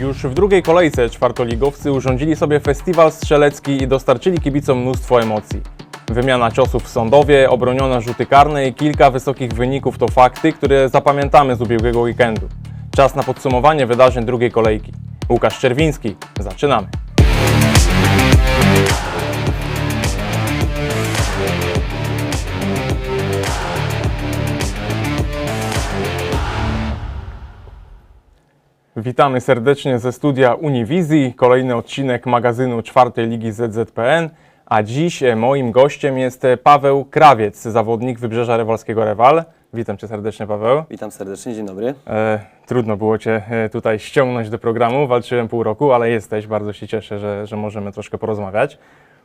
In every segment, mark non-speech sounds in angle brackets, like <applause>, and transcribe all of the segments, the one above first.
Już w drugiej kolejce czwartoligowcy urządzili sobie festiwal strzelecki i dostarczyli kibicom mnóstwo emocji. Wymiana ciosów w Sądowie, obronione rzuty karne i kilka wysokich wyników to fakty, które zapamiętamy z ubiegłego weekendu. Czas na podsumowanie wydarzeń drugiej kolejki. Łukasz Czerwiński, zaczynamy. Witamy serdecznie ze studia Uniwizji. Kolejny odcinek magazynu czwartej ligi ZZPN. A dziś e, moim gościem jest e, Paweł Krawiec, zawodnik Wybrzeża Rewalskiego Rewal. Witam Cię serdecznie, Paweł. Witam serdecznie, dzień dobry. E, trudno było Cię e, tutaj ściągnąć do programu, walczyłem pół roku, ale jesteś. Bardzo się cieszę, że, że możemy troszkę porozmawiać.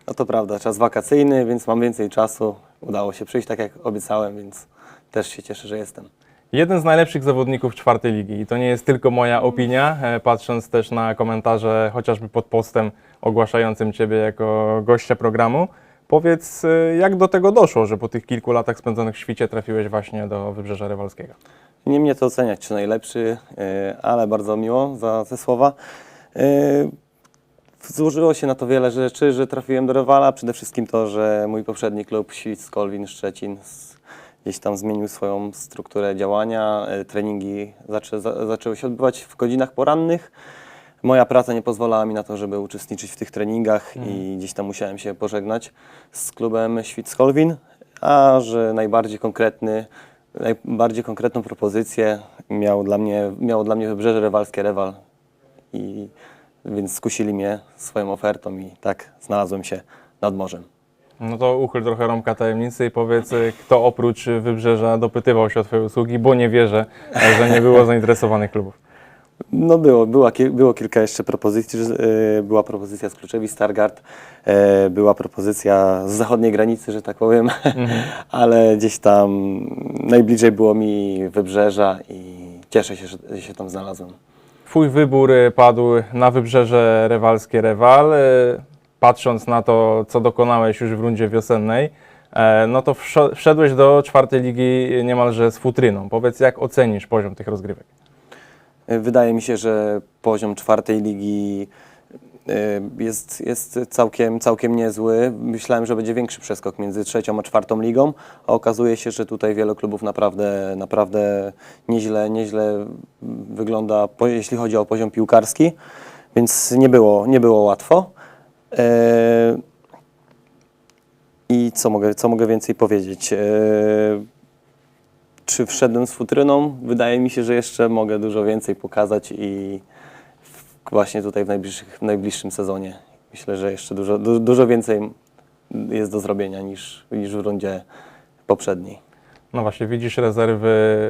No to prawda, czas wakacyjny, więc mam więcej czasu. Udało się przyjść tak jak obiecałem, więc też się cieszę, że jestem. Jeden z najlepszych zawodników czwartej ligi i to nie jest tylko moja opinia, e, patrząc też na komentarze chociażby pod postem ogłaszającym Ciebie jako gościa programu. Powiedz, e, jak do tego doszło, że po tych kilku latach spędzonych w świcie trafiłeś właśnie do Wybrzeża Rywalskiego? Nie mnie to oceniać, czy najlepszy, yy, ale bardzo miło za te słowa. Złożyło się na to wiele rzeczy, że trafiłem do rywala. Przede wszystkim to, że mój poprzedni klub Świc Kolwin Szczecin s- gdzieś tam zmienił swoją strukturę działania. Yy, Treningi zaczę, za, zaczęły się odbywać w godzinach porannych. Moja praca nie pozwalała mi na to, żeby uczestniczyć w tych treningach i gdzieś tam musiałem się pożegnać z klubem Świc Kolwin, a że najbardziej konkretny, najbardziej konkretną propozycję miał dla mnie, miało dla mnie Wybrzeże Rewalskie Rewal i więc skusili mnie swoją ofertą i tak znalazłem się nad morzem. No to uchyl trochę rąbka tajemnicy i powiedz, e, kto oprócz Wybrzeża dopytywał się o Twoje usługi, bo nie wierzę, że nie było <laughs> zainteresowanych klubów. No było, była, było kilka jeszcze propozycji. y, Była propozycja z Kluczewi Stargard, y, była propozycja z zachodniej granicy, że tak powiem, <laughs> ale gdzieś tam najbliżej było mi Wybrzeża i cieszę się, że się tam znalazłem. Twój wybór padł na Wybrzeże Rewalskie Rewal. E, Patrząc na to, co dokonałeś już w rundzie wiosennej, e, no to wszedłeś do czwartej ligi niemalże z futryną. Powiedz, jak ocenisz poziom tych rozgrywek? Y, Wydaje mi się, że poziom czwartej ligi y, jest, jest całkiem, całkiem niezły. Myślałem, że będzie większy przeskok między trzecią a czwartą ligą, a okazuje się, że tutaj wiele klubów naprawdę, naprawdę nieźle, nieźle wygląda, jeśli chodzi o poziom piłkarski, więc nie było, nie było łatwo. E, I co mogę, co mogę więcej powiedzieć? E, czy wszedłem z futryną? Wydaje mi się, że jeszcze mogę dużo więcej pokazać i właśnie tutaj w, najbliższych, w najbliższym sezonie. Myślę, że jeszcze dużo, du, dużo więcej jest do zrobienia niż, niż w rundzie poprzedniej. No właśnie, widzisz rezerwy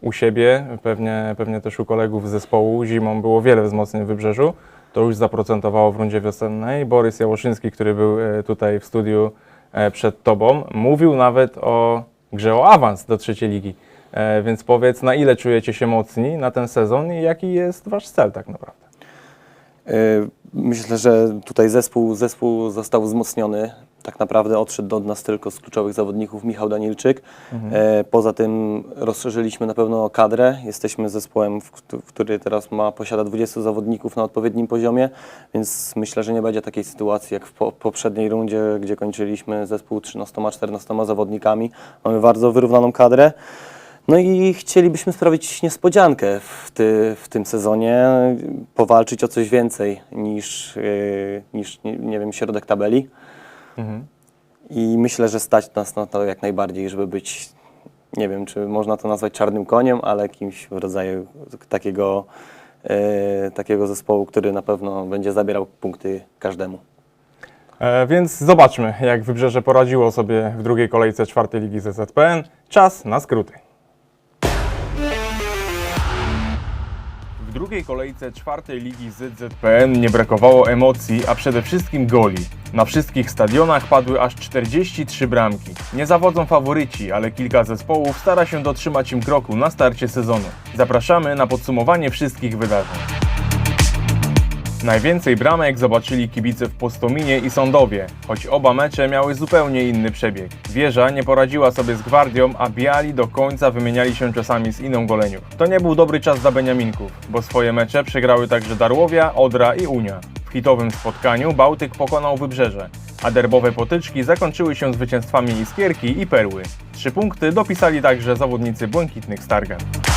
u siebie, pewnie, pewnie też u kolegów z zespołu. Zimą było wiele wzmocnień w Wybrzeżu. To już zaprocentowało w rundzie wiosennej. Borys Jałoszyński, który był e, tutaj w studiu e, przed Tobą, mówił nawet o grze o awans do trzeciej ligi. E, Więc powiedz, na ile czujecie się mocni na ten sezon i jaki jest Wasz cel tak naprawdę? Myślę, że tutaj zespół, zespół został wzmocniony. Tak naprawdę odszedł do nas tylko z kluczowych zawodników Michał Danilczyk. E, Poza tym rozszerzyliśmy na pewno kadrę. Jesteśmy zespołem, w któ- który teraz ma, posiada 20 zawodników na odpowiednim poziomie, więc myślę, że nie będzie takiej sytuacji jak w po, poprzedniej rundzie, gdzie kończyliśmy zespół 13-14 zawodnikami. Mamy bardzo wyrównaną kadrę. No i chcielibyśmy sprawić niespodziankę w, ty, w tym sezonie, powalczyć o coś więcej niż, yy, niż nie, nie wiem, środek tabeli. Mhm. I myślę, że stać nas na to jak najbardziej, żeby być, nie wiem, czy można to nazwać czarnym koniem, ale kimś w rodzaju takiego, yy, takiego zespołu, który na pewno będzie zabierał punkty każdemu. E, Więc zobaczmy, jak Wybrzeże poradziło sobie w drugiej kolejce czwartej ligi ZZPN. Czas na skróty. W drugiej kolejce czwartej ligi ZZPN nie brakowało emocji, a przede wszystkim goli. Na wszystkich stadionach padły aż 43 bramki. Nie zawodzą faworyci, ale kilka zespołów stara się dotrzymać im kroku na starcie sezonu. Zapraszamy na podsumowanie wszystkich wydarzeń. Najwięcej bramek zobaczyli kibice w Postominie i Sądowie, choć oba mecze miały zupełnie inny przebieg. Wieża nie poradziła sobie z Gwardią, a Biali do końca wymieniali się czasami z inną goleniów. To nie był dobry czas dla Beniaminków, bo swoje mecze przegrały także Darłowia, Odra i Unia. W hitowym spotkaniu Bałtyk pokonał Wybrzeże, a derbowe potyczki zakończyły się zwycięstwami Iskierki i Perły. Trzy punkty dopisali także zawodnicy błękitnych Stargard.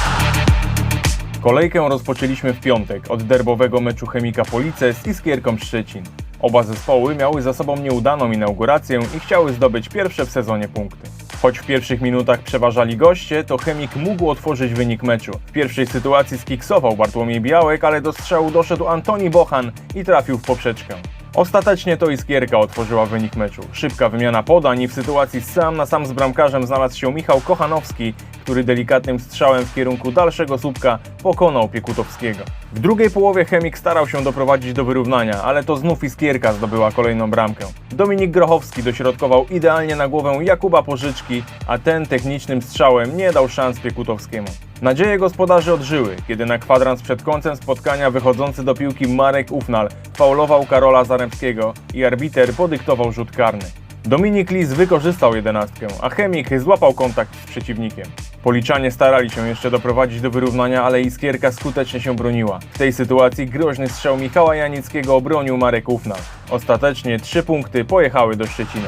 Kolejkę rozpoczęliśmy w piątek od derbowego meczu Chemika Police z Iskierką Szczecin. Oba zespoły miały za sobą nieudaną inaugurację i chciały zdobyć pierwsze w sezonie punkty. Choć w pierwszych minutach przeważali goście, to Chemik mógł otworzyć wynik meczu. W pierwszej sytuacji skiksował Bartłomiej Białek, ale do strzału doszedł Antoni Bochan i trafił w poprzeczkę. Ostatecznie to Iskierka otworzyła wynik meczu. Szybka wymiana podań i w sytuacji sam na sam z bramkarzem znalazł się Michał Kochanowski, który delikatnym strzałem w kierunku dalszego słupka pokonał Piekutowskiego. W drugiej połowie Chemik starał się doprowadzić do wyrównania, ale to znów Iskierka zdobyła kolejną bramkę. Dominik Grochowski dośrodkował idealnie na głowę Jakuba Pożyczki, a ten technicznym strzałem nie dał szans Piekutowskiemu. Nadzieje gospodarzy odżyły, kiedy na kwadrans przed końcem spotkania wychodzący do piłki Marek Ufnal faulował Karola Zaremskiego i arbiter podyktował rzut karny. Dominik Lis wykorzystał jedenastkę, a Chemik złapał kontakt z przeciwnikiem. Policzanie starali się jeszcze doprowadzić do wyrównania, ale Iskierka skutecznie się broniła. W tej sytuacji groźny strzał Michała Janickiego obronił Marek Ufnal. Ostatecznie trzy punkty pojechały do Szczecina.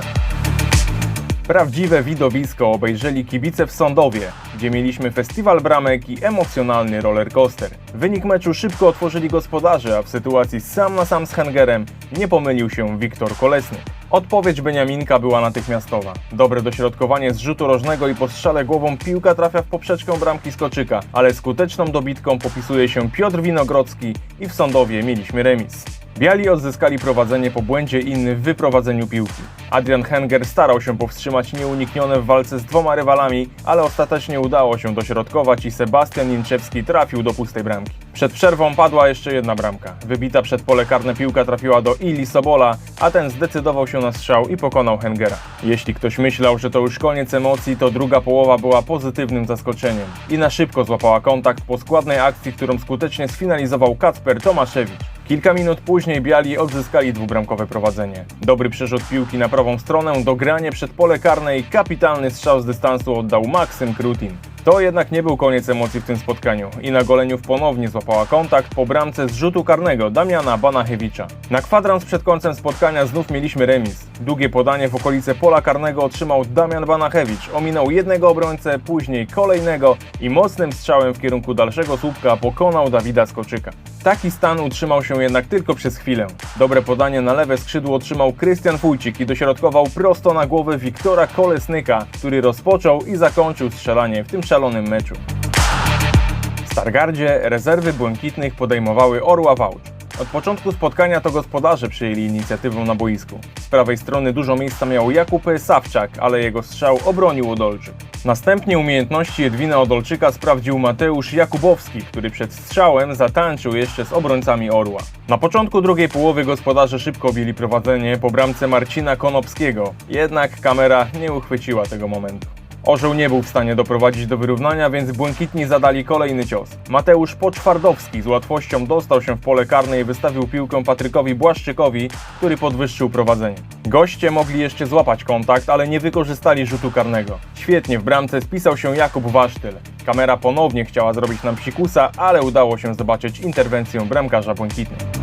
Prawdziwe widowisko obejrzeli kibice w Sądowie, gdzie mieliśmy festiwal bramek i emocjonalny rollercoaster. Wynik meczu szybko otworzyli gospodarze, a w sytuacji sam na sam z Hengerem nie pomylił się Wiktor Kolesny. Odpowiedź Beniaminka była natychmiastowa. Dobre dośrodkowanie z rzutu rożnego i po strzale głową piłka trafia w poprzeczkę bramki Skoczyka, ale skuteczną dobitką popisuje się Piotr Winogrodzki i w Sądowie mieliśmy remis. Biali odzyskali prowadzenie po błędzie inny w wyprowadzeniu piłki. Adrian Henger starał się powstrzymać nieuniknione w walce z dwoma rywalami, ale ostatecznie udało się dośrodkować i Sebastian Ninczewski trafił do pustej bramki. back. Przed przerwą padła jeszcze jedna bramka. Wybita przed pole karne piłka trafiła do Ili Sobola, a ten zdecydował się na strzał i pokonał Hengera. Jeśli ktoś myślał, że to już koniec emocji, to druga połowa była pozytywnym zaskoczeniem. I na szybko złapała kontakt po składnej akcji, którą skutecznie sfinalizował Kacper Tomaszewicz. Kilka minut później Biali odzyskali dwubramkowe prowadzenie. Dobry przerzut piłki na prawą stronę, dogranie przed pole karne i kapitalny strzał z dystansu oddał Maksym Krutin. To jednak nie był koniec emocji w tym spotkaniu i na goleniów ponownie złapała kontakt po bramce z rzutu karnego Damiana Banachewicza. Na kwadrans przed końcem spotkania znów mieliśmy remis. Długie podanie w okolice pola karnego otrzymał Damian Banachewicz, ominął jednego obrońcę, później kolejnego i mocnym strzałem w kierunku dalszego słupka pokonał Dawida Skoczyka. Taki stan utrzymał się jednak tylko przez chwilę. Dobre podanie na lewe skrzydło otrzymał Krystian Wójcik i dośrodkował prosto na głowę Wiktora Kolesnyka, który rozpoczął i zakończył strzelanie w tym szalonym meczu. Stargardzie rezerwy błękitnych podejmowały Orła Wałcz. Od początku spotkania to gospodarze przyjęli inicjatywę na boisku. Z prawej strony dużo miejsca miał Jakub Sawczak, ale jego strzał obronił Odolczyk. Następnie umiejętności Edwina Odolczyka sprawdził Mateusz Jakubowski, który przed strzałem zatańczył jeszcze z obrońcami Orła. Na początku drugiej połowy gospodarze szybko objęli prowadzenie po bramce Marcina Konopskiego, jednak kamera nie uchwyciła tego momentu. Orzeł nie był w stanie doprowadzić do wyrównania, więc błękitni zadali kolejny cios. Mateusz Poczwardowski z łatwością dostał się w pole karne i wystawił piłkę Patrykowi Błaszczykowi, który podwyższył prowadzenie. Goście mogli jeszcze złapać kontakt, ale nie wykorzystali rzutu karnego. Świetnie w bramce spisał się Jakub Wasztyl. Kamera ponownie chciała zrobić nam psikusa, ale udało się zobaczyć interwencję bramkarza błękitnych.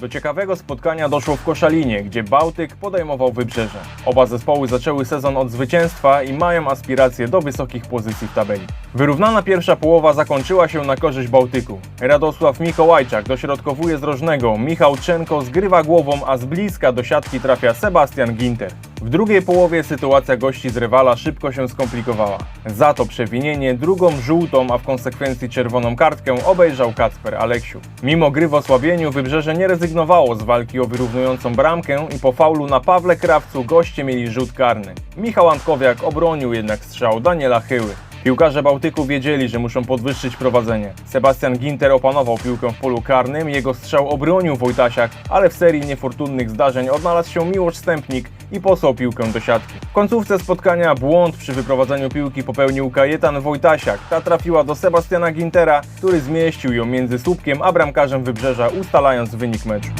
Do ciekawego spotkania doszło w Koszalinie, gdzie Bałtyk podejmował Wybrzeże. Oba zespoły zaczęły sezon od zwycięstwa i mają aspiracje do wysokich pozycji w tabeli. Wyrównana pierwsza połowa zakończyła się na korzyść Bałtyku. Radosław Mikołajczak dośrodkowuje z rożnego, Michał Czenko zgrywa głową, a z bliska do siatki trafia Sebastian Ginter. W drugiej połowie sytuacja gości z rywala szybko się skomplikowała. Za to przewinienie drugą żółtą, a w konsekwencji czerwoną kartkę obejrzał Kacper Aleksiu. Mimo gry w osłabieniu Wybrzeże nie rezygnowało z walki o wyrównującą bramkę i po faulu na Pawle Krawcu goście mieli rzut karny. Michał Antkowiak obronił jednak strzał Daniela Chyły. Piłkarze Bałtyku wiedzieli, że muszą podwyższyć prowadzenie. Sebastian Ginter opanował piłkę w polu karnym, jego strzał obronił Wojtasiak, ale w serii niefortunnych zdarzeń odnalazł się Miłosz Stępnik i posłał piłkę do siatki. W końcówce spotkania błąd przy wyprowadzeniu piłki popełnił Kajetan Wojtasiak. Ta trafiła do Sebastiana Gintera, który zmieścił ją między słupkiem a bramkarzem Wybrzeża, ustalając wynik meczu.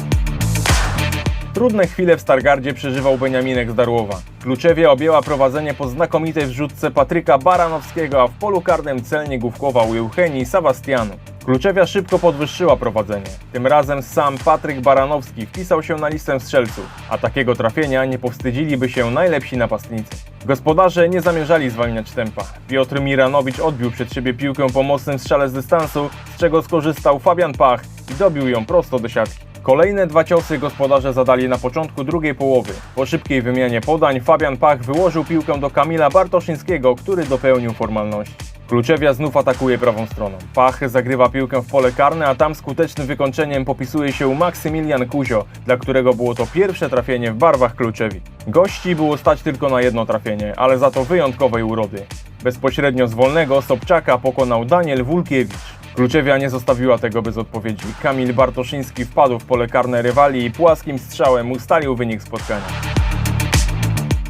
Trudne chwile w Stargardzie przeżywał Beniaminek z Darłowa. Kluczewia objęła prowadzenie po znakomitej wrzutce Patryka Baranowskiego, a w polu karnym celnie główkował Eugenii Sabastianu. Kluczewia szybko podwyższyła prowadzenie. Tym razem sam Patryk Baranowski wpisał się na listę strzelców, a takiego trafienia nie powstydziliby się najlepsi napastnicy. Gospodarze nie zamierzali zwalniać tempa. Piotr Miranowicz odbił przed siebie piłkę po mocnym strzale z dystansu, z czego skorzystał Fabian Pach i dobił ją prosto do siatki. Kolejne dwa ciosy gospodarze zadali na początku drugiej połowy. Po szybkiej wymianie podań Fabian Pach wyłożył piłkę do Kamila Bartoszyńskiego, który dopełnił formalności. Kluczewia znów atakuje prawą stroną. Pach zagrywa piłkę w pole karne, a tam skutecznym wykończeniem popisuje się Maksymilian Kuzio, dla którego było to pierwsze trafienie w barwach Kluczewi. Gości było stać tylko na jedno trafienie, ale za to wyjątkowej urody. Bezpośrednio z wolnego Sobczaka pokonał Daniel Wulkiewicz. Kluczewia nie zostawiła tego bez odpowiedzi. Kamil Bartoszyński wpadł w pole karne rywali i płaskim strzałem ustalił wynik spotkania.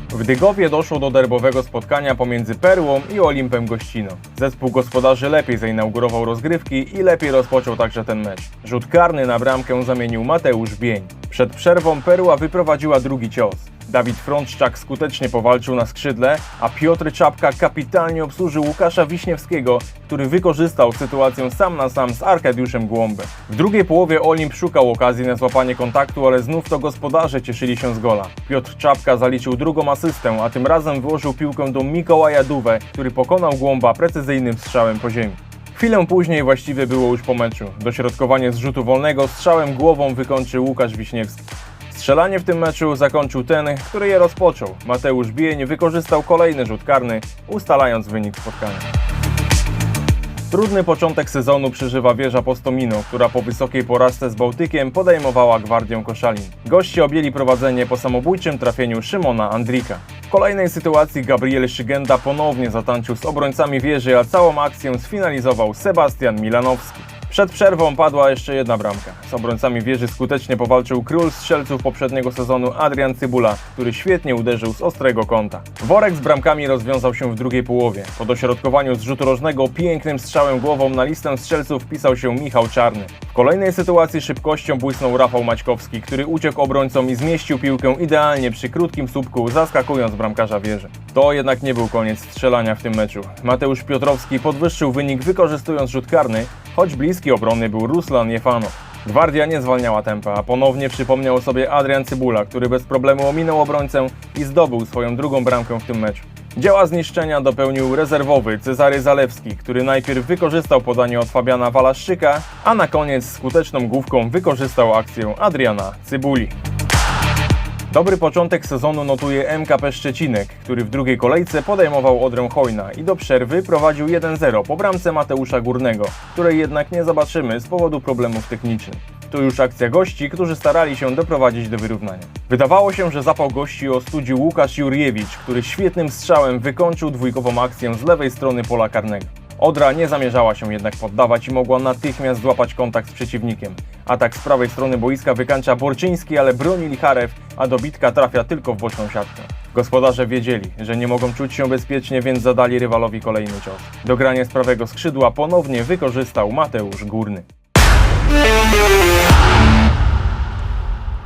W Dygowie doszło do derbowego spotkania pomiędzy Perłą i Olimpem Gościno. Zespół gospodarzy lepiej zainaugurował rozgrywki i lepiej rozpoczął także ten mecz. Rzut karny na bramkę zamienił Mateusz Bień. Przed przerwą Perła wyprowadziła drugi cios. Dawid Frączczak skutecznie powalczył na skrzydle, a Piotr Czapka kapitalnie obsłużył Łukasza Wiśniewskiego, który wykorzystał sytuację sam na sam z Arkadiuszem Głąbem. W drugiej połowie Olimp szukał okazji na złapanie kontaktu, ale znów to gospodarze cieszyli się z gola. Piotr Czapka zaliczył drugą asystę, a tym razem wyłożył piłkę do Mikołaja Duwę, który pokonał Głąba precyzyjnym strzałem po ziemi. Chwilę później właściwie było już po meczu. Dośrodkowanie z rzutu wolnego strzałem głową wykończył Łukasz Wiśniewski. Strzelanie w tym meczu zakończył ten, który je rozpoczął. Mateusz Bień wykorzystał kolejny rzut karny, ustalając wynik spotkania. Trudny początek sezonu przeżywa wieża Postomino, która po wysokiej porażce z Bałtykiem podejmowała Gwardię Koszalin. Goście objęli prowadzenie po samobójczym trafieniu Szymona Andrika. W kolejnej sytuacji Gabriel Szygenda ponownie zatańczył z obrońcami wieży, a całą akcję sfinalizował Sebastian Milanowski. Przed przerwą padła jeszcze jedna bramka. Z obrońcami wieży skutecznie powalczył król strzelców poprzedniego sezonu Adrian Cybula, który świetnie uderzył z ostrego kąta. Worek z bramkami rozwiązał się w drugiej połowie. Po dośrodkowaniu z rzutu rożnego pięknym strzałem głową na listę strzelców wpisał się Michał Czarny. W kolejnej sytuacji szybkością błysnął Rafał Maćkowski, który uciekł obrońcom i zmieścił piłkę idealnie przy krótkim słupku, zaskakując bramkarza wieży. To jednak nie był koniec strzelania w tym meczu. Mateusz Piotrowski podwyższył wynik wykorzystując rzut karny, choć bliski obrony był Ruslan Jefanow. Gwardia nie zwalniała tempa, a ponownie przypomniał sobie Adrian Cybula, który bez problemu ominął obrońcę i zdobył swoją drugą bramkę w tym meczu. Dzieła zniszczenia dopełnił rezerwowy Cezary Zalewski, który najpierw wykorzystał podanie od Fabiana Walaszczyka, a na koniec skuteczną główką wykorzystał akcję Adriana Cybuli. Dobry początek sezonu notuje MKP Szczecinek, który w drugiej kolejce podejmował Odrę Hojna i do przerwy prowadził 1-0 po bramce Mateusza Górnego, której jednak nie zobaczymy z powodu problemów technicznych. Tu już akcja gości, którzy starali się doprowadzić do wyrównania. Wydawało się, że zapał gości ostudził Łukasz Jurjewicz, który świetnym strzałem wykończył dwójkową akcję z lewej strony pola karnego. Odra nie zamierzała się jednak poddawać i mogła natychmiast złapać kontakt z przeciwnikiem. Atak z prawej strony boiska wykańcza Borczyński, ale broni Licharew, a dobitka trafia tylko w boczną siatkę. Gospodarze wiedzieli, że nie mogą czuć się bezpiecznie, więc zadali rywalowi kolejny cios. Dogranie z prawego skrzydła ponownie wykorzystał Mateusz Górny.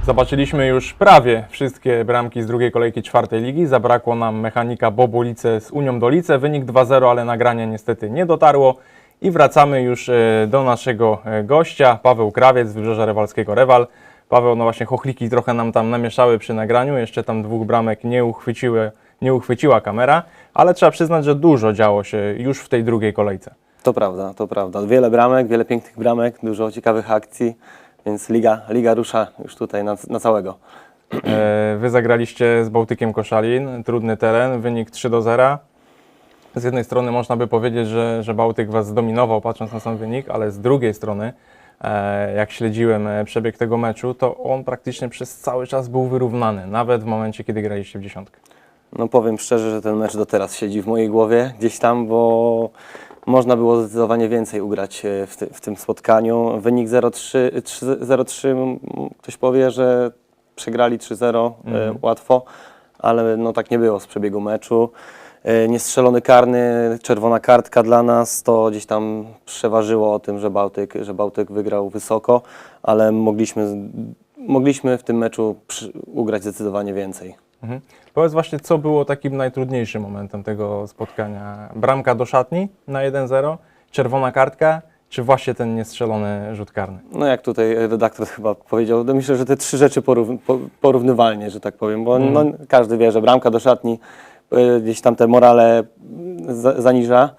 Zobaczyliśmy już prawie wszystkie bramki z drugiej kolejki czwartej ligi. Zabrakło nam mechanika Bobolice z Unią Dolice. Wynik 2-0, ale nagranie niestety nie dotarło. I wracamy już e, do naszego e, gościa, Paweł Krawiec z Wybrzeża Rewalskiego Rewal. Paweł, no właśnie chochliki trochę nam tam namieszały przy nagraniu, jeszcze tam dwóch bramek nie, uchwyciły, nie uchwyciła kamera, ale trzeba przyznać, że dużo działo się już w tej drugiej kolejce. To prawda, to prawda. Wiele bramek, wiele pięknych bramek, dużo ciekawych akcji, więc liga, liga rusza już tutaj na, na całego. E, Wy zagraliście z Bałtykiem Koszalin, trudny teren, wynik 3 do 0. Z jednej strony można by powiedzieć, że, że Bałtyk Was zdominował patrząc na sam wynik, ale z drugiej strony, e, jak śledziłem e, przebieg tego meczu, to on praktycznie przez cały czas był wyrównany, nawet w momencie, kiedy graliście w dziesiątkę. No powiem szczerze, że ten mecz do teraz siedzi w mojej głowie gdzieś tam, bo można było zdecydowanie więcej ugrać e, w, ty, w tym spotkaniu. Wynik 0-3, 3 0-3, m, ktoś powie, że przegrali 3-0 e, łatwo, ale no tak nie było z przebiegu meczu. E, Niestrzelony karny, czerwona kartka dla nas, to gdzieś tam przeważyło o tym, że Bałtyk, że Bałtyk wygrał wysoko, ale mogliśmy, mogliśmy w tym meczu ugrać zdecydowanie więcej. Mhm. Powiedz właśnie, co było takim najtrudniejszym momentem tego spotkania? Bramka do szatni na 1-0, czerwona kartka, czy właśnie ten niestrzelony rzut karny? No jak tutaj redaktor chyba powiedział, to myślę, że te trzy rzeczy porów, po, porównywalnie, że tak powiem, bo no, każdy wie, że bramka do szatni e, gdzieś tam te morale za, zaniża.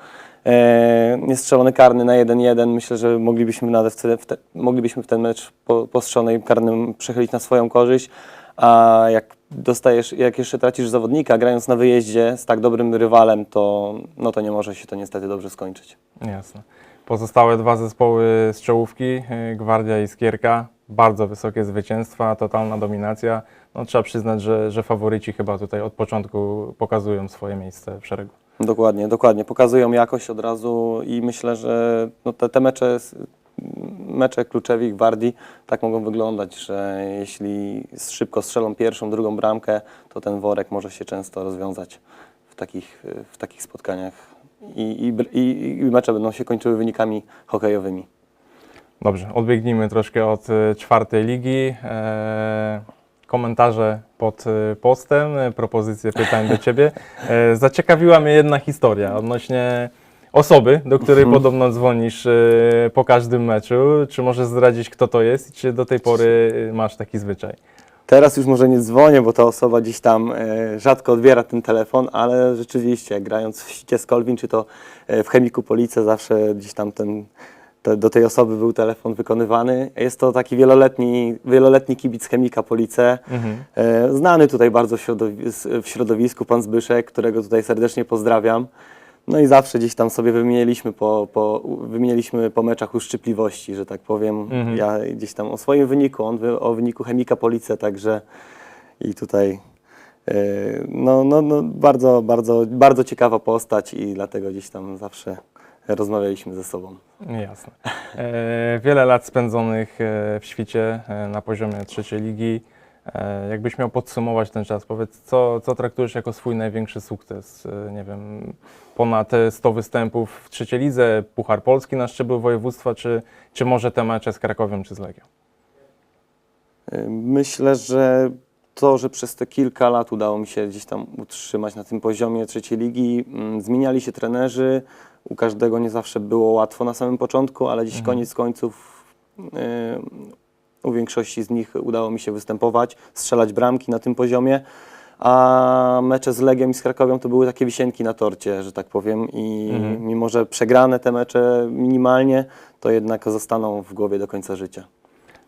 E, niestrzelony karny na 1-1, myślę, że moglibyśmy nawet w, te, w te, moglibyśmy w ten mecz po, po strzelonej karnym przechylić na swoją korzyść, a jak dostajesz, jak jeszcze tracisz zawodnika grając na wyjeździe z tak dobrym rywalem, to, no to nie może się to niestety dobrze skończyć. Jasne. Pozostałe dwa zespoły z czołówki, y, Gwardia i Skierka, bardzo wysokie zwycięstwa, totalna dominacja. No, trzeba przyznać, że, że faworyci chyba tutaj od początku pokazują swoje miejsce w szeregu. Dokładnie, dokładnie. Pokazują jakość od razu i myślę, że no te, te mecze, mecze kluczewi Gwardii tak mogą wyglądać, że jeśli szybko strzelą pierwszą, drugą bramkę, to ten worek może się często rozwiązać w takich, w takich spotkaniach. I, i, i, I mecze będą się kończyły wynikami hokejowymi. Dobrze, odbiegnijmy troszkę od y, czwartej ligi. E, komentarze pod y, postem, propozycje pytań do Ciebie. E, zaciekawiła mnie jedna historia odnośnie osoby, do której podobno dzwonisz y, po każdym meczu. Czy możesz zdradzić, kto to jest i czy do tej pory y, masz taki zwyczaj? Teraz już może nie dzwonię, bo ta osoba gdzieś tam e, rzadko odbiera ten telefon, ale rzeczywiście grając w Sicie Skolwin, czy to e, w Chemiku Police, zawsze gdzieś tam ten, te, do tej osoby był telefon wykonywany. Jest to taki wieloletni, wieloletni kibic Chemika Police, Mhm. e, znany tutaj bardzo w środowisku, pan Zbyszek, którego tutaj serdecznie pozdrawiam. No i zawsze gdzieś tam sobie wymieniliśmy po, po, wymieniliśmy po meczach uszczypliwości, że tak powiem. Mhm. Ja gdzieś tam o swoim wyniku, on wy, o wyniku Chemika Police, także i tutaj e, no, no, no, bardzo, bardzo, bardzo ciekawa postać i dlatego gdzieś tam zawsze rozmawialiśmy ze sobą. Jasne. E, wiele lat spędzonych e, w świcie e, na poziomie trzeciej ligi. E, jakbyś miał podsumować ten czas, powiedz, co, co traktujesz jako swój największy sukces? E, nie wiem, ponad e, 100 występów w trzeciej lidze, Puchar Polski na szczeblu województwa, czy, czy może te mecze z Krakowią czy z Legią? Myślę, że to, że przez te kilka lat udało mi się gdzieś tam utrzymać na tym poziomie trzeciej ligi, mm, zmieniali się trenerzy, u każdego nie zawsze było łatwo na samym początku, ale dziś koniec końców u większości z nich udało mi się występować, strzelać bramki na tym poziomie, a mecze z Legią i z Krakowią to były takie wisienki na torcie, że tak powiem i Mhm. mimo, że przegrane te mecze minimalnie, to jednak zostaną w głowie do końca życia.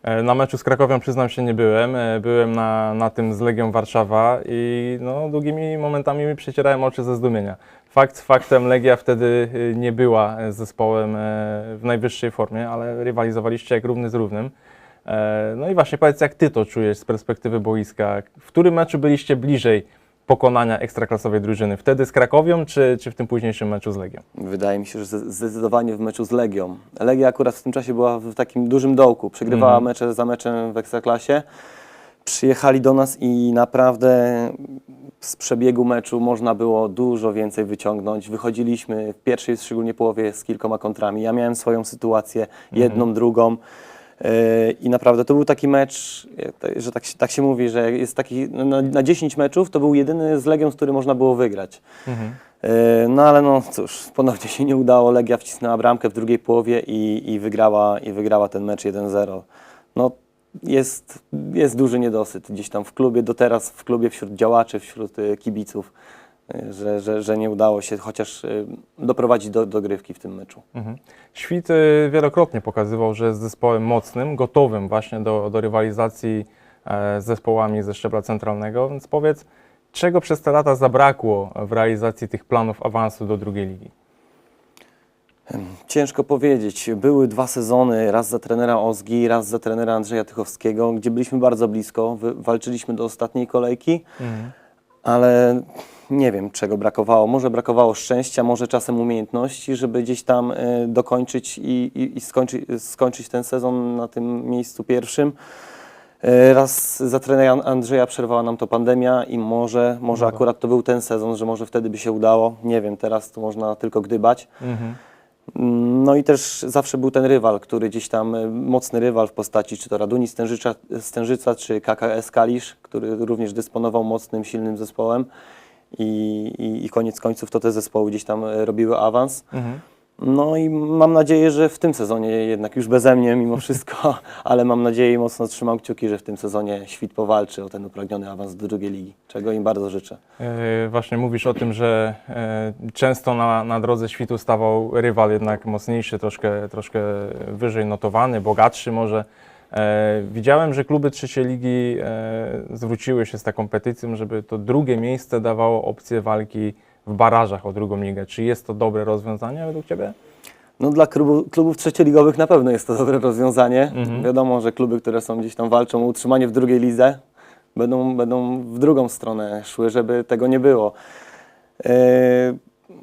E, Na meczu z Krakowią przyznam się nie byłem. E, Byłem na, na tym z Legią Warszawa i no, długimi momentami mi przecierałem oczy ze zdumienia. Fakt faktem Legia wtedy y, nie była e, zespołem e, w najwyższej formie, ale rywalizowaliście jak równy z równym. E, No i właśnie powiedz, jak ty to czujesz z perspektywy boiska? W którym meczu byliście bliżej pokonania ekstraklasowej drużyny? Wtedy z Krakowią, czy, czy w tym późniejszym meczu z Legią? Wydaje mi się, że zde- zdecydowanie w meczu z Legią. Legia akurat w tym czasie była w takim dużym dołku. Przegrywała Mhm. mecze za meczem w Ekstraklasie. Przyjechali do nas i naprawdę z przebiegu meczu można było dużo więcej wyciągnąć. Wychodziliśmy w pierwszej, szczególnie połowie, z kilkoma kontrami. Ja miałem swoją sytuację, jedną, drugą. I naprawdę to był taki mecz, e, że tak, się- tak się mówi, że jest taki na, na 10 meczów to był jedyny z Legią, z którym można było wygrać. Yy, No ale no cóż, ponownie się nie udało. Legia wcisnęła bramkę w drugiej połowie i, i, wygrała, i wygrała ten mecz 1-0. No jest, jest duży niedosyt gdzieś tam w klubie, do teraz w klubie wśród działaczy, wśród y, kibiców, że, że, że nie udało się chociaż y, doprowadzić do dogrywki w tym meczu. Mhm. Świt y, wielokrotnie pokazywał, że jest zespołem mocnym, gotowym właśnie do, do rywalizacji e, z zespołami ze szczebla centralnego, więc powiedz, czego przez te lata zabrakło w realizacji tych planów awansu do drugiej ligi? Ciężko powiedzieć. Były dwa sezony, raz za trenera Ozgi, raz za trenera Andrzeja Tychowskiego, gdzie byliśmy bardzo blisko, walczyliśmy do ostatniej kolejki, ale nie wiem czego brakowało. Może brakowało szczęścia, może czasem umiejętności, żeby gdzieś tam y, dokończyć i, i, i skończyć, skończyć ten sezon na tym miejscu pierwszym. Y, Raz za trenera Andrzeja przerwała nam to pandemia i może, może Dobra. akurat to był ten sezon, że może wtedy by się udało. Nie wiem, teraz to można tylko gdybać. Mhm. No i też zawsze był ten rywal, który gdzieś tam, y, mocny rywal w postaci czy to Raduni Stężyca, Stężyca czy KKS Kalisz, który również dysponował mocnym, silnym zespołem i, i, i koniec końców to te zespoły gdzieś tam y, robiły awans. Mhm. No i mam nadzieję, że w tym sezonie jednak już beze mnie mimo wszystko, <laughs> ale mam nadzieję i mocno trzymam kciuki, że w tym sezonie Świt powalczy o ten upragniony awans do drugiej ligi, czego im bardzo życzę. E, Właśnie mówisz o tym, że e, często na, na drodze świtu stawał rywal jednak mocniejszy, troszkę, troszkę wyżej notowany, bogatszy może. E, Widziałem, że kluby trzeciej ligi e, zwróciły się z taką petycją, żeby to drugie miejsce dawało opcję walki w barażach o drugą ligę. Czy jest to dobre rozwiązanie według Ciebie? No dla klubu, klubów trzecioligowych na pewno jest to dobre rozwiązanie. Mhm. Wiadomo, że kluby, które są gdzieś tam walczą o utrzymanie w drugiej lidze, będą, będą w drugą stronę szły, żeby tego nie było. Yy,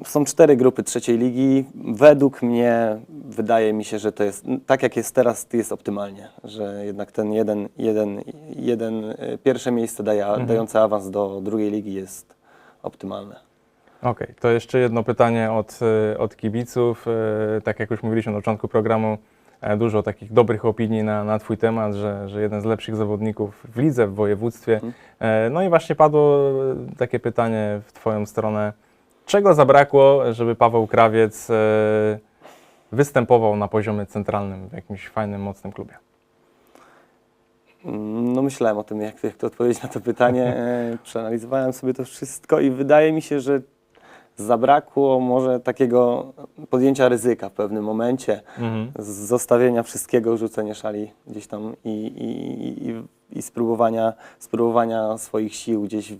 są cztery grupy trzeciej ligi. Według mnie wydaje mi się, że to jest tak jak jest teraz, jest optymalnie, że jednak ten jeden, jeden, jeden yy, pierwsze miejsce daje, Mhm. dające awans do drugiej ligi jest optymalne. Okej, to jeszcze jedno pytanie od, e, od kibiców. E, Tak jak już mówiliśmy na początku programu, e, dużo takich dobrych opinii na, na Twój temat, że, że jeden z lepszych zawodników w lidze, w województwie. Mhm. E, No i właśnie padło takie pytanie w Twoją stronę. Czego zabrakło, żeby Paweł Krawiec e, występował na poziomie centralnym w jakimś fajnym, mocnym klubie? No myślałem o tym, jak, jak to odpowiedzieć na to pytanie. E, Przeanalizowałem sobie to wszystko i wydaje mi się, że zabrakło może takiego podjęcia ryzyka w pewnym momencie, Mhm. zostawienia wszystkiego, rzucenia szali gdzieś tam i, i, i, i spróbowania, spróbowania swoich sił gdzieś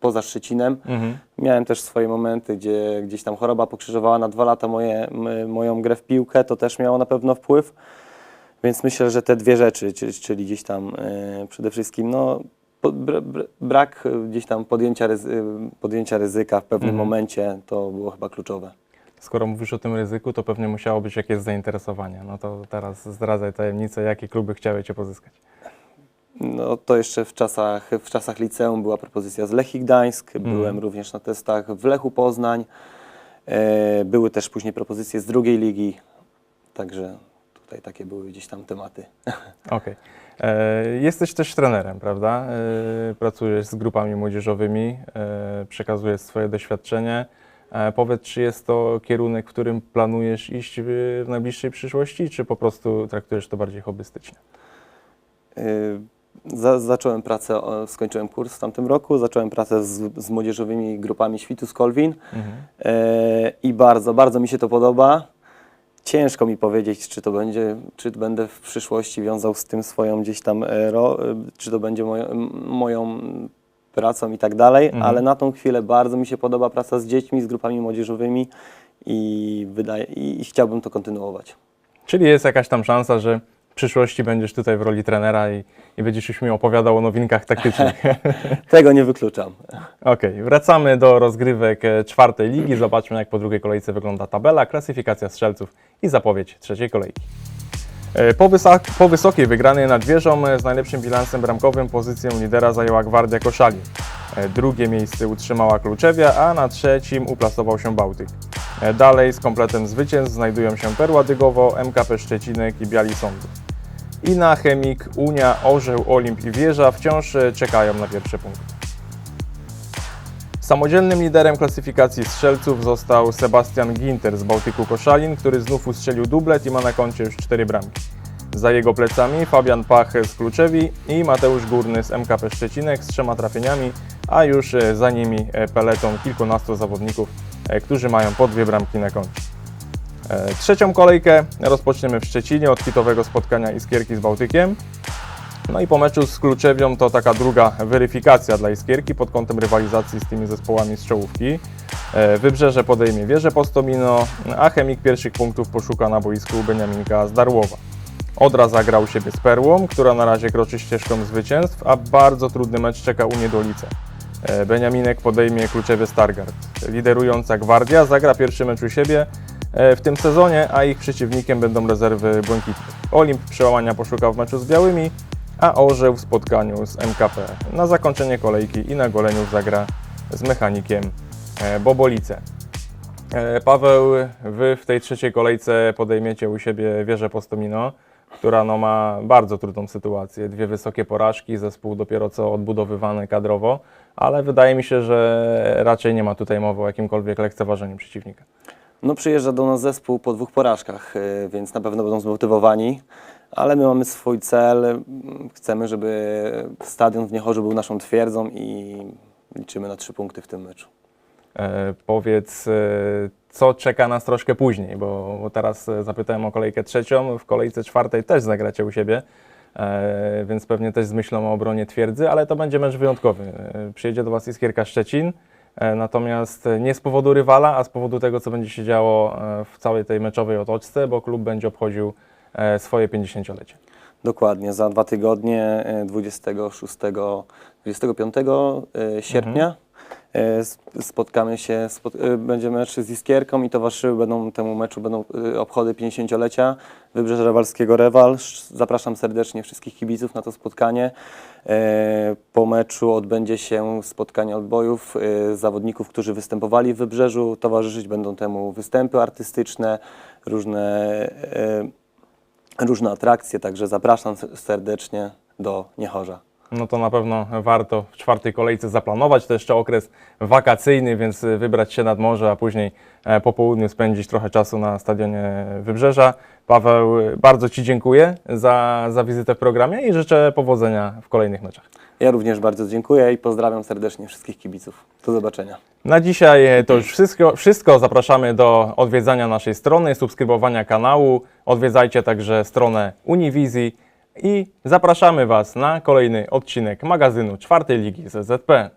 poza Szczecinem. Mhm. Miałem też swoje momenty, gdzie gdzieś tam choroba pokrzyżowała na dwa lata moje, moją grę w piłkę, to też miało na pewno wpływ. Więc myślę, że te dwie rzeczy, czyli, gdzieś tam e, przede wszystkim no, brak e, gdzieś tam podjęcia, ryzy, podjęcia ryzyka w pewnym Mhm. momencie, to było chyba kluczowe. Skoro mówisz o tym ryzyku, to pewnie musiało być jakieś zainteresowanie. No to teraz zdradzaj tajemnicę, jakie kluby chciały Cię pozyskać. No to jeszcze w czasach, w czasach liceum była propozycja z Lechii Gdańsk, Mhm. byłem również na testach w Lechu Poznań, e, były też później propozycje z drugiej ligi, także tutaj takie były gdzieś tam tematy. <laughs> Okej. E, Jesteś też trenerem, prawda? E, Pracujesz z grupami młodzieżowymi, e, przekazujesz swoje doświadczenie. E, Powiedz, czy jest to kierunek, w którym planujesz iść w w najbliższej przyszłości, czy po prostu traktujesz to bardziej hobbystycznie? Y, Za, zacząłem pracę, skończyłem kurs w tamtym roku, zacząłem pracę z, z młodzieżowymi grupami Świtus Kolwin Mhm. e, i bardzo, bardzo mi się to podoba. Ciężko mi powiedzieć, czy to będzie, czy będę w przyszłości wiązał z tym swoją gdzieś tam, e, ro, e, czy to będzie moją, moją pracą i tak dalej, Mhm. ale na tą chwilę bardzo mi się podoba praca z dziećmi, z grupami młodzieżowymi i, wydaje, i, i chciałbym to kontynuować. Czyli jest jakaś tam szansa, że w przyszłości będziesz tutaj w roli trenera i, i będziesz już mi opowiadał o nowinkach taktycznych. <laughs> Tego nie wykluczam. Okej, wracamy do rozgrywek e, czwartej ligi. Zobaczmy, jak po drugiej kolejce wygląda tabela, klasyfikacja strzelców i zapowiedź trzeciej kolejki. E, Po, wysak- po wysokiej wygranej nad wieżą e, z najlepszym bilansem bramkowym pozycję lidera zajęła Gwardia Koszali. E, Drugie miejsce utrzymała Kluczewia, a na trzecim uplasował się Bałtyk. E, Dalej z kompletem zwycięstw znajdują się Perła Dygowo, MKP Szczecinek i Biali Sądów. Ina, Chemik, Unia, Orzeł, Olimp i Wieża wciąż e, czekają na pierwsze punkty. Samodzielnym liderem klasyfikacji strzelców został Sebastian Ginter z Bałtyku Koszalin, który znów ustrzelił dublet i ma na koncie już cztery bramki. Za jego plecami Fabian Pach z Kluczewi i Mateusz Górny z MKP Szczecinek z trzema trafieniami, a już e, za nimi e, peleton kilkunastu zawodników, którzy mają po dwie bramki na koncie. E, Trzecią kolejkę rozpoczniemy w Szczecinie od hitowego spotkania Iskierki z Bałtykiem. No i po meczu z Kluczewią to taka druga weryfikacja dla Iskierki pod kątem rywalizacji z tymi zespołami z czołówki. E, Wybrzeże podejmie wieżę Postomino, a Chemik pierwszych punktów poszuka na boisku Beniaminka z Darłowa. Odra zagrał siebie z Perłą, która na razie kroczy ścieżką zwycięstw, a bardzo trudny mecz czeka u Niedolice. Beniaminek podejmie Kluczewie Stargard. Liderująca Gwardia zagra pierwszy mecz u siebie w tym sezonie, a ich przeciwnikiem będą rezerwy Błękitnych. Olimp przełamania poszuka w meczu z Białymi, a Orzeł w spotkaniu z MKP. Na zakończenie kolejki i na goleniu zagra z mechanikiem e, Bobolice. E, Paweł, Wy w tej trzeciej kolejce podejmiecie u siebie wieżę Postomino, która no, ma bardzo trudną sytuację. Dwie wysokie porażki, zespół dopiero co odbudowywany kadrowo, ale wydaje mi się, że raczej nie ma tutaj mowy o jakimkolwiek lekceważeniu przeciwnika. No przyjeżdża do nas zespół po dwóch porażkach, y, więc na pewno będą zmotywowani, ale my mamy swój cel. Chcemy, żeby stadion w Niechorzu był naszą twierdzą i liczymy na trzy punkty w tym meczu. E, powiedz, e, co czeka nas troszkę później, bo, bo teraz e, zapytałem o kolejkę trzecią, w kolejce czwartej też zagracie u siebie, e, więc pewnie też z myślą o obronie twierdzy, ale to będzie mecz wyjątkowy. E, przyjedzie do Was Iskierka Szczecin, natomiast nie z powodu rywala, a z powodu tego, co będzie się działo e, w całej tej meczowej otoczce, bo klub będzie obchodził e, swoje 50-lecie. Dokładnie, za dwa tygodnie, y, 26, 25 y, sierpnia s- spotkamy się, spot, y, będzie mecz z Iskierką i towarzyszyły będą temu meczu będą y, obchody 50-lecia Wybrzeża Rewalskiego Rewal. Sz- Zapraszam serdecznie wszystkich kibiców na to spotkanie. E, Po meczu odbędzie się spotkanie odbojów zawodników, którzy występowali w Wybrzeżu. Towarzyszyć będą temu występy artystyczne, różne e, różne atrakcje, także zapraszam serdecznie do Niechorza. No to na pewno warto w czwartej kolejce zaplanować. To jeszcze okres wakacyjny, więc wybrać się nad morze, a później e, po południu spędzić trochę czasu na stadionie Wybrzeża. Paweł, bardzo Ci dziękuję za, za wizytę w programie i życzę powodzenia w kolejnych meczach. Ja również bardzo dziękuję i pozdrawiam serdecznie wszystkich kibiców. Do zobaczenia. Na dzisiaj e, to już wszystko. wszystko. Zapraszamy do odwiedzania naszej strony, subskrybowania kanału. Odwiedzajcie także stronę Uniwizji i zapraszamy Was na kolejny odcinek magazynu czwartej ligi ZZP.